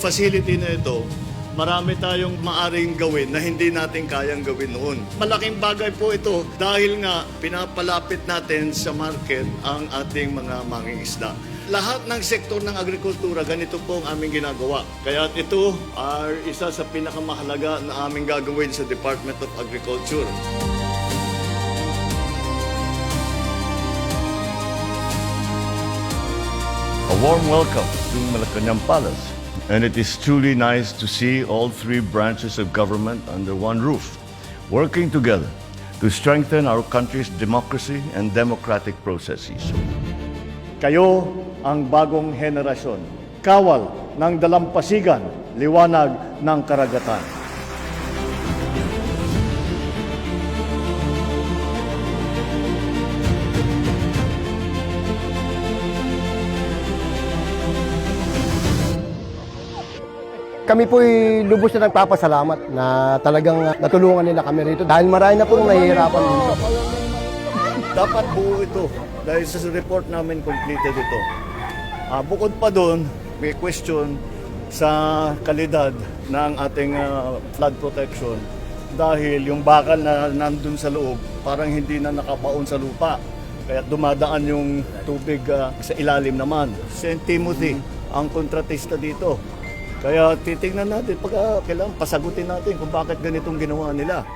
facility na ito, marami tayong maaring gawin na hindi natin kayang gawin noon. Malaking bagay po ito dahil nga pinapalapit natin sa market ang ating mga mangingisda. Lahat ng sektor ng agrikultura, ganito po ang aming ginagawa. Kaya ito ay isa sa pinakamahalaga na aming gagawin sa Department of Agriculture. Warm welcome to Malacanang Palace. And it is truly nice to see all three branches of government under one roof, working together to strengthen our country's democracy and democratic processes. Kayo ang bagong henerasyon. Kawal ng dalampasigan, liwanag ng karagatan. Kami po'y lubos na nagpapasalamat na talagang natulungan nila kami rito dahil marami na pong nahihirapan dito. Dapat buo ito dahil sa report namin completed ito. Ah, bukod pa doon, may question sa kalidad ng ating ah, flood protection dahil yung bakal na nandun sa loob parang hindi na nakabaon sa lupa. Kaya dumadaan yung tubig ah, sa ilalim naman. St. Timothy ang kontratista dito. Kaya titingnan natin, pag ah, kailangan pasagutin natin kung bakit ganitong ginawa nila.